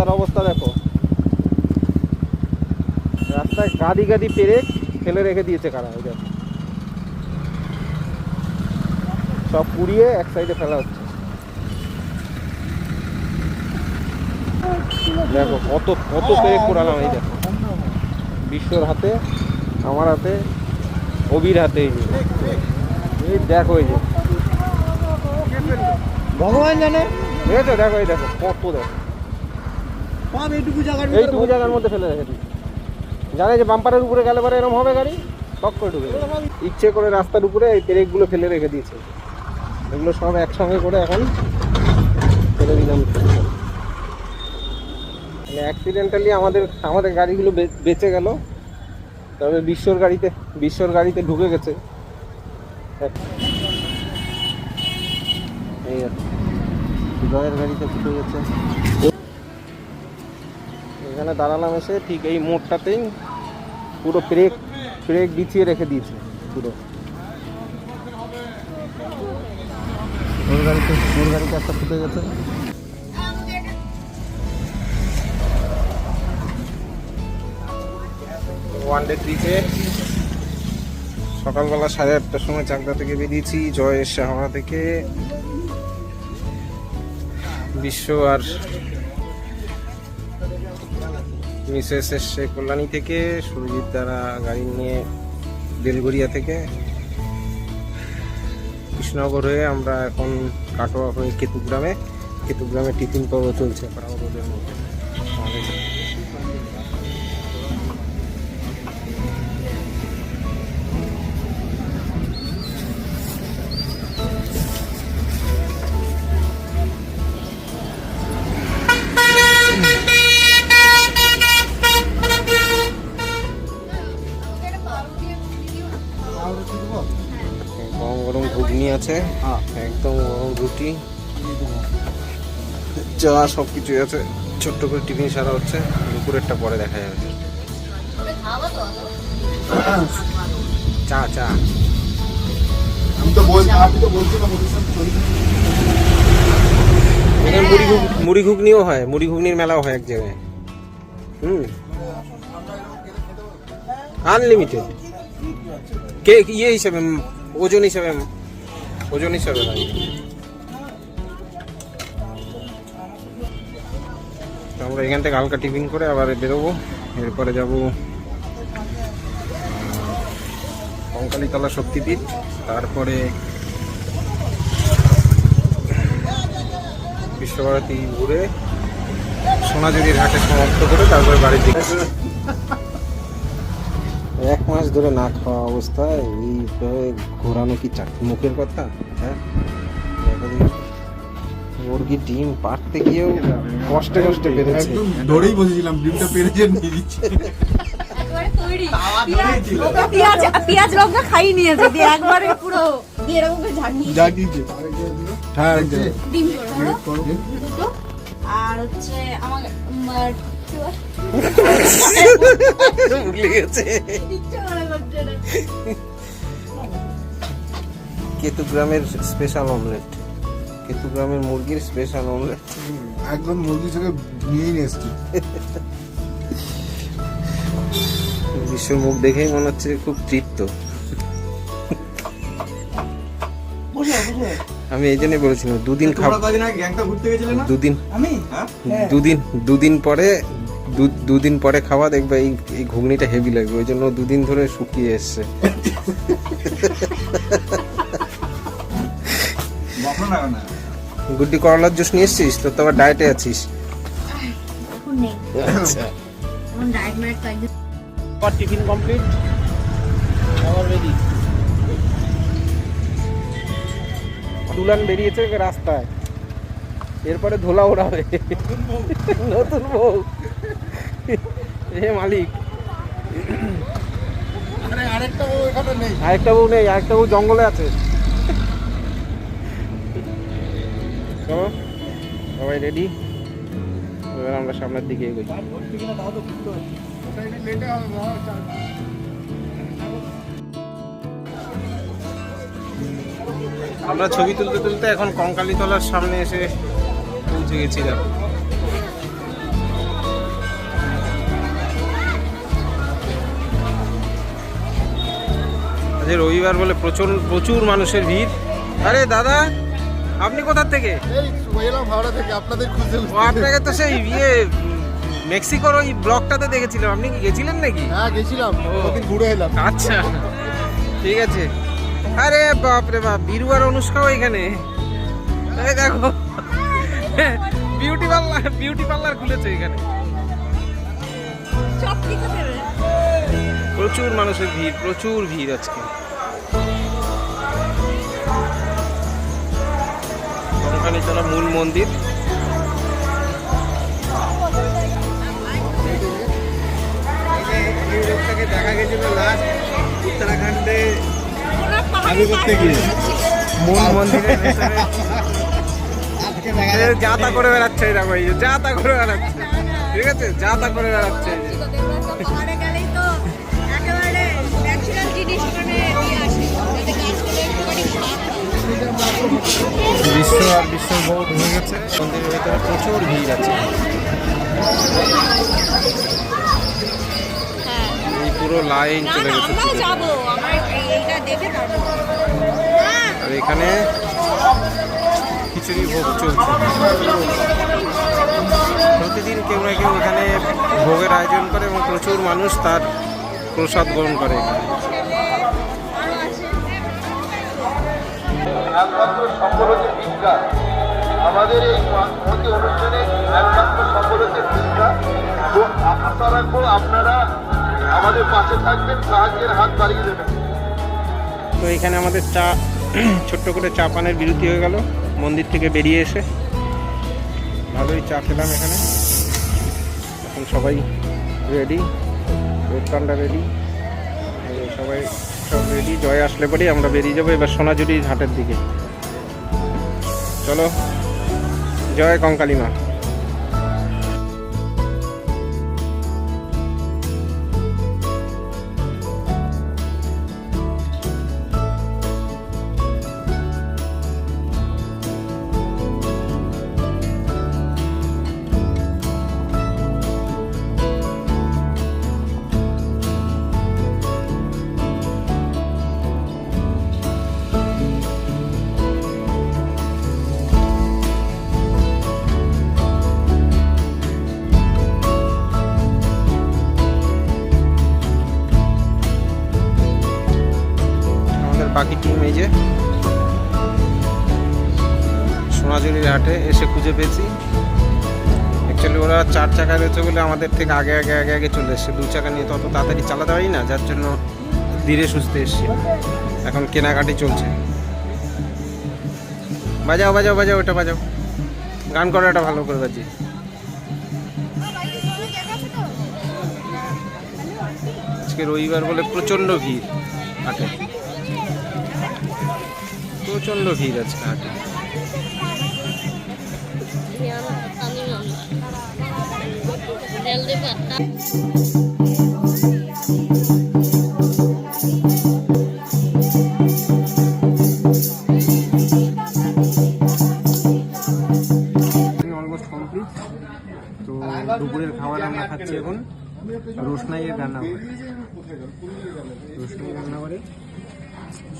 রাস্তার অবস্থা দেখো। রাস্তায় গাদি গাদি পেরে ফেলে রেখে দিয়েছে কারা ওই দেখো। সব পুড়িয়ে এক সাইডে ফেলা হচ্ছে। দেখো কত কত পেরেক পোড়ালাম এই দেখো। বিশ্বর হাতে আমার হাতে অবির হাতে এই দেখো এই যে। ভগবান জানে। দেখেছ দেখো এই দেখো কত দেখো। পাব এইটুকু জায়গার এইটুকু জায়গার মধ্যে ফেলে রেখে দিই। জানে যে বাম্পারের উপরে গেলে পরে এরকম হবে গাড়ি? টক করে ঢুকে ইচ্ছে করে রাস্তার উপরে এই পেরেকগুলো ফেলে রেখে দিয়েছে। এগুলো সব একসঙ্গে করে এখন ফেলে দিলাম। মানে অ্যাক্সিডেন্টালি আমাদের আমাদের গাড়িগুলো বেঁচে গেল। তবে বিশ্বর গাড়িতে বিশ্বর গাড়িতে ঢুকে গেছে। এই। জয়ের গাড়িতে ঢুকে গেছে। এখানে দাঁড়ালাম এসে ঠিক এই মোড়টাতেই পুরো ব্রেক ব্রেক বিছিয়ে রেখে দিয়েছে পুরো। ওর গাড়িতে ওর গাড়িতে একটা ফুটে গেছে। ওয়ান ডে ট্রিপে সকালবেলা সাড়ে আটটার সময় চাকদা থেকে বেরিয়েছি জয় জয়ের শাহরা থেকে। বিশ্ব আর মিসেস এসছে কল্যাণী থেকে, সুরজিৎ দ্বারা গাড়ি নিয়ে বেলগড়িয়া থেকে, কৃষ্ণনগর হয়ে আমরা এখন কাটোয়া হয়ে কেতুগ্রামে কেতুগ্রামে টিফিন পর্ব চলছে আমাদের মধ্যে। আছে? একদম রুটি। চা সব কিছুই আছে। ছোট্ট করে টিফিন সারা হচ্ছে। দুপুরেরটা পরে দেখা যাবে। চা চা। আমি তো আপনি তো বলছিলাম মুড়ি ঘুগ মুড়ি ঘুগনিও হয়। মুড়ি ঘুগনির মেলাও হয় এক জায়গায়। হুম। আনলিমিটেড কে ইয়ে হিসাবে ওজন হিসাবে ওজন হিসাবে তো আমরা এখান থেকে হালকা টিফিন করে আবার বেরোবো। এরপরে যাব কঙ্কালীতলা শক্তিপীঠ। তারপরে বিশ্বভারতী ঘুরে সোনাঝুরির ঘাটে সমাপ্ত করে তারপরে বাড়ির দিকে। মাস ধরে না খাওয়া অবস্থায় এইভাবে ঘোরানো কি চাক মুখের কথা? হ্যাঁ? মুরগি ডিম পাড়তে গিয়েও কষ্টে কষ্টে পেরেছে। ধরেই বসেছিলাম ডিমটা পেরেছে নিয়ে দিচ্ছে একবারে তৈরি। ধরেই ছিল পেঁয়াজ পেঁয়াজ লঙ্কা খাই নিয়েছে দিয়ে একবারে পুরো এরকম করে ঝাঁকিয়ে যা হ্যাঁ ডিম করো। আর হচ্ছে আমার? ভুলে গেছে। কেতুগ্রামের স্পেশাল অমলেট কেতুগ্রামের মুরগির স্পেশাল অমলেট একদম মুরগি থেকে নিয়েই নিয়ে এসছি বিশ্বর মুখ দেখেই মনে হচ্ছে খুব তৃপ্ত। আমি এই জন্যই বলেছিলাম দুদিন খাব দুদিন। হ্যাঁ? দুদিন দুদিন পরে দুদিন পরে খাওয়া দেখবে এই এই ঘুগনিটা হেভি লাগবে ওই জন্য দুদিন ধরে শুকিয়ে এসছে। গুড্ডি করলার জুস নিয়ে এসছিস? তো তো আবার ডায়েটে আছিস। নেই। আচ্ছা। টিফিন কমপ্লিট আবার রেডি দুলান বেরিয়েছে রাস্তায়। এরপরে ধোলা ওড়াবে। নতুন বউ। এ মালিক। আরে আরেকটা বউ এখানে নেই। আরেকটা বউ নেই আরেকটা বউ জঙ্গলে আছে। চলো সবাই রেডি এবার আমরা সামনের দিকে এগোই। তো আমরা ছবি তুলতে তুলতে এখন কঙ্কালীতলার সামনে এসে পৌঁছে গেছি আজ রবিবার বলে প্রচুর প্রচুর মানুষের ভিড়। আরে দাদা আপনি কোথার থেকে? হাওড়া থেকে আপনাদের আপনাকে তো সেই ইয়ে মেক্সিকোর ওই ব্লকটাতে দেখেছিলাম। আপনি কি গেছিলেন নাকি? হ্যাঁ গেছিলাম। ওদিন ঘুরে এলাম। আচ্ছা ঠিক আছে। আরে বাপ রে বাপ বীরু আর অনুষ্কাও এখানে। দেখো বিউটি পার্লার বিউটি পার্লার খুলেছে এখানে। সব ঠিক আছে রে। প্রচুর মানুষের ভিড় প্রচুর ভিড় আজকে। ওখানে মূল মন্দির। দেখা গেছিল লাস্ট উত্তরাখণ্ডে ওরা পাহাড়ে আগে করতে গিয়ে। মূল মন্দিরের যা তা করে বেড়াচ্ছে দেখো এই যা তা করে বেড়াচ্ছে। ঠিক আছে? যা তা করে বেড়াচ্ছে। বিশ্ব বহুত হয়ে গেছে। মন্দিরের ভেতরে প্রচুর ভিড় আছে। হ্যাঁ। এই পুরো লাইন চলে গেছে আর এখানে খিচুড়ি ভোগ চলছে। প্রতিদিন কেউ না কেউ এখানে ভোগের আয়োজন করে এবং প্রচুর মানুষ তার প্রসাদ গ্রহণ করে একমাত্র হচ্ছে ভিক্ষা। আমাদের এই মহতি অনুষ্ঠানে একমাত্র সফল হচ্ছে ভিক্ষা তো আশা রাখব আপনারা আমাদের পাশে থাকবেন, সাহায্যের হাত বাড়িয়ে দেবেন। তো এখানে আমাদের চা, ছোট্ট করে চা পানের বিরতি হয়ে গেল। মন্দির থেকে বেরিয়ে এসে। ভালোই চা খেলাম এখানে। এখন সবাই রেডি রোডকানটা রেডি সবাই সব রেডি জয় আসলে পরেই আমরা বেরিয়ে যাব, এবার সোনাঝুরি ঘাটের দিকে। চলো। Joe con Calima. খুঁজে পেয়েছি। অ্যাকচুয়ালি ওরা চার চাকা রয়েছে বলে আমাদের থেকে আগে আগে আগে আগে চলে এসছে। দু চাকা নিয়ে তো অত তাড়াতাড়ি চালাতে পারি না, যার জন্য ধীরে সুস্থে এসছি। এখন কেনাকাটি চলছে। বাজাও বাজাও বাজাও, ওটা বাজাও। গান করো এটা ভালো করে বাজি আজকে রবিবার বলে প্রচণ্ড ভিড় হাটে। প্রচণ্ড ভিড় আজকে হাটে। কমপ্লিট তো দুপুরের খাবার আমরা খাচ্ছি এখন রোশনাইয়ের রান্না করে রোশনাই রান্না করে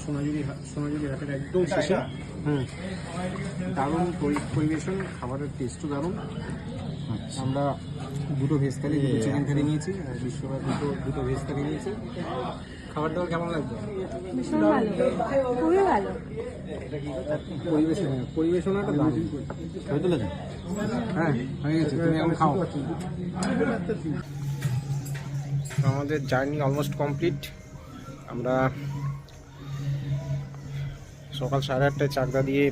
সোনাঝুরি সোনাঝুরি হাটের একদম শেষে। হুম। দারুণ পরিবেশন, খাবারের টেস্টও দারুণ। আমরা দুটো ভেজ থালি দুটো চিকেন থালি নিয়েছি আর বিশ্ববার দুটো দুটো ভেজ থালি নিয়েছি। খাবার দাবার কেমন লাগবে? খুবই ভালো। পরিবেশন হ্যাঁ, পরিবেশনাটা দারুণ। হয়ে তুলেছে হ্যাঁ হয়ে গেছে তুমি এখন খাও। আমাদের জার্নি অলমোস্ট কমপ্লিট। আমরা সকাল সাড়ে আটটায় চাকদা দিয়ে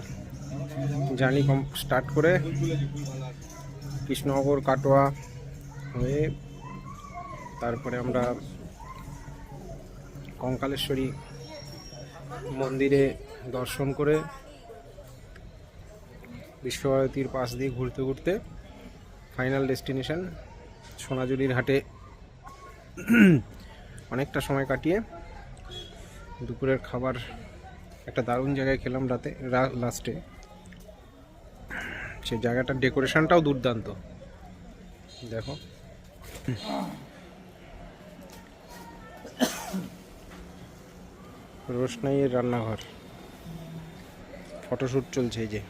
জার্নি কম স্টার্ট করে কৃষ্ণনগর, কাটোয়া হয়ে তারপরে আমরা কঙ্কালেশ্বরী মন্দিরে দর্শন করে বিশ্বভারতীর পাশ দিয়ে ঘুরতে ঘুরতে ফাইনাল ডেস্টিনেশন সোনাঝুরির হাটে অনেকটা সময় কাটিয়ে দুপুরের খাবার একটা দারুণ জায়গায় খেলাম রাতে লাস্টে সে জায়গাটার ডেকোরেশনটাও দুর্দান্ত। দেখো। রোশনাইয়ের রান্নাঘর। ফটোশ্যুট চলছে এই যে।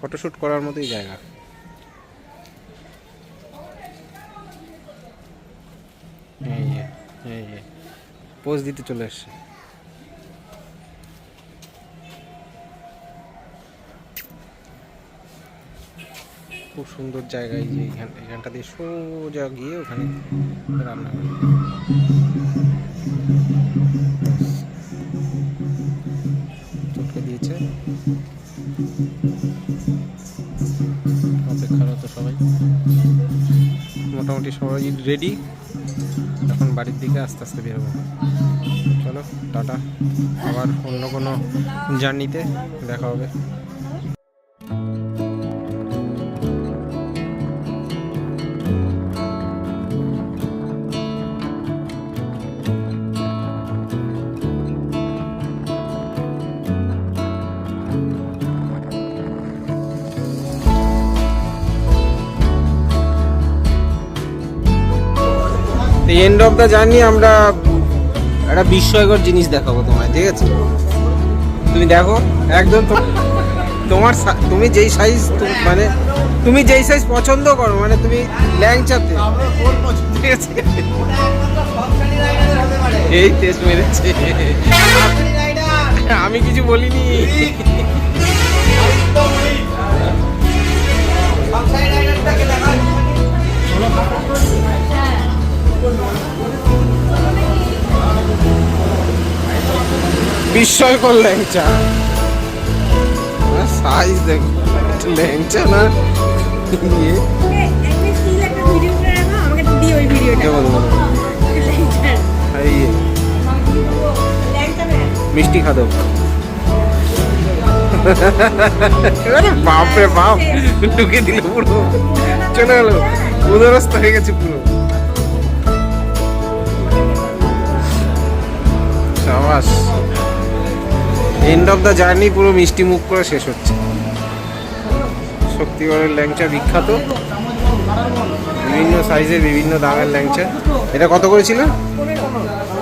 ফটোশ্যুট করার মতোই জায়গা। এই যে এই যে। পোজ দিতে চলে এসছে। খুব সুন্দর জায়গা এই যে এইখান এখানটা দিয়ে সোজা গিয়ে ওখানে রান্না করে। চটকে দিয়েছে। অপেক্ষারত সবাই। মোটামুটি সবাই রেডি এখন বাড়ির দিকে আস্তে আস্তে বেরোবো চলো, টাটা। আবার অন্য কোনো জার্নিতে দেখা হবে। এন্ড অফ দ্য জার্নি আমরা একটা বিস্ময়কর জিনিস দেখাবো তোমায়, ঠিক আছে? তুমি দেখো, একদম তো- তোমার তুমি যেই সাইজ মানে তুমি যেই সাইজ পছন্দ করো মানে তুমি ল্যাংচাতে। এই টেস্ট মেরেছে। আমি কিছু বলিনি। বিস্ময়কর ল্যাংচা সাইজ দেখো ল্যাংচা না? ইয়ে। মিষ্টি খাদক বাপরে বাপ ঢুকে দিল পুরো। চলে গেল। উদরস্থ হয়ে গেছে পুরো। সাবাস। এন্ড অফ দ্য জার্নি পুরো মিষ্টি মুখ করে শেষ হচ্ছে। শক্তিগড়ের ল্যাংচা বিখ্যাত। বিভিন্ন সাইজের বিভিন্ন দামের ল্যাংচা। এটা কত করেছিল?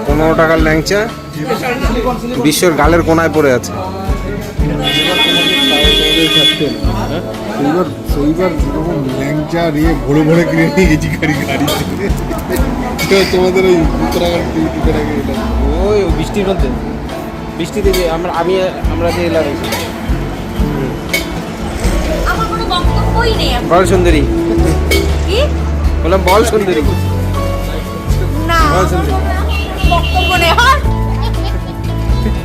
পনেরো টাকার ল্যাংচা। বিশ্বর গালের কোনায় পড়ে আছে। সেইবার সেইবার যেরকম ল্যাংচা নিয়ে ভরে ভরে কিনে নিয়ে গেছি গাড়ি হচ্ছে ওই উত্তরাখণ্ড ওই বৃষ্টির মধ্যে। বৃষ্টিতে যে আমরা আমি আমরা যে এলাম এখন। বল সুন্দরী। বললাম বল সুন্দরী। বল সুন্দরী।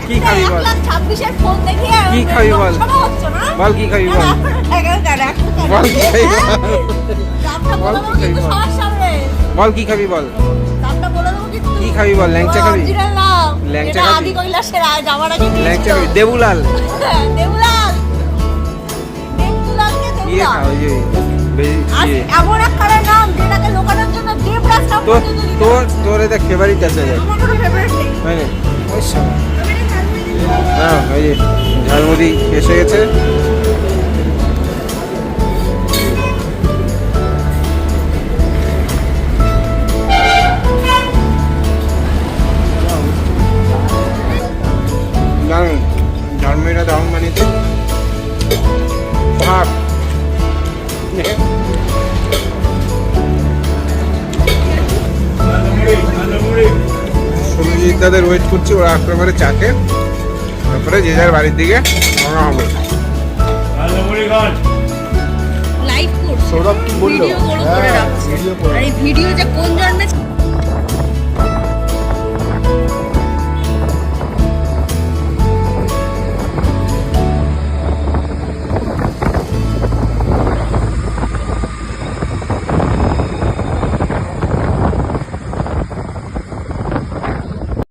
কি খাবি বল? কি খাবি বল? বল কি খাবি বল? টাকা। বল কি খাবি বল? বল কি খাবি বল? কি খাবি বল? ল্যাংচা খাবি। ল্যাংচা? আদি কৈলাসের যাওয়ার আগে ল্যাংচা দেবুলাল দেবুলাল। দেবদুলালকে ইয়ে দেবুলাল। খাও ওই যে বে- আর ইয়ে। এমন নাম যেটাকে লোকানোর জন্য দেবরাজ নাম তোর তোর। তোর এটা ফেভারিট আছে আমার কোনো ফেভারিট নেই। ওই না। হ্যাঁ ওই ঝালমুড়ি এসে গেছে দাদের ওয়েট করছি ওরা আসতে পারে চাকে তারপরে যে যার বাড়ির দিকে রওনা হবে। সৌরভ কি বলল? ভিডিও হ্যাঁ, ভিডিও যে কোন জন্মে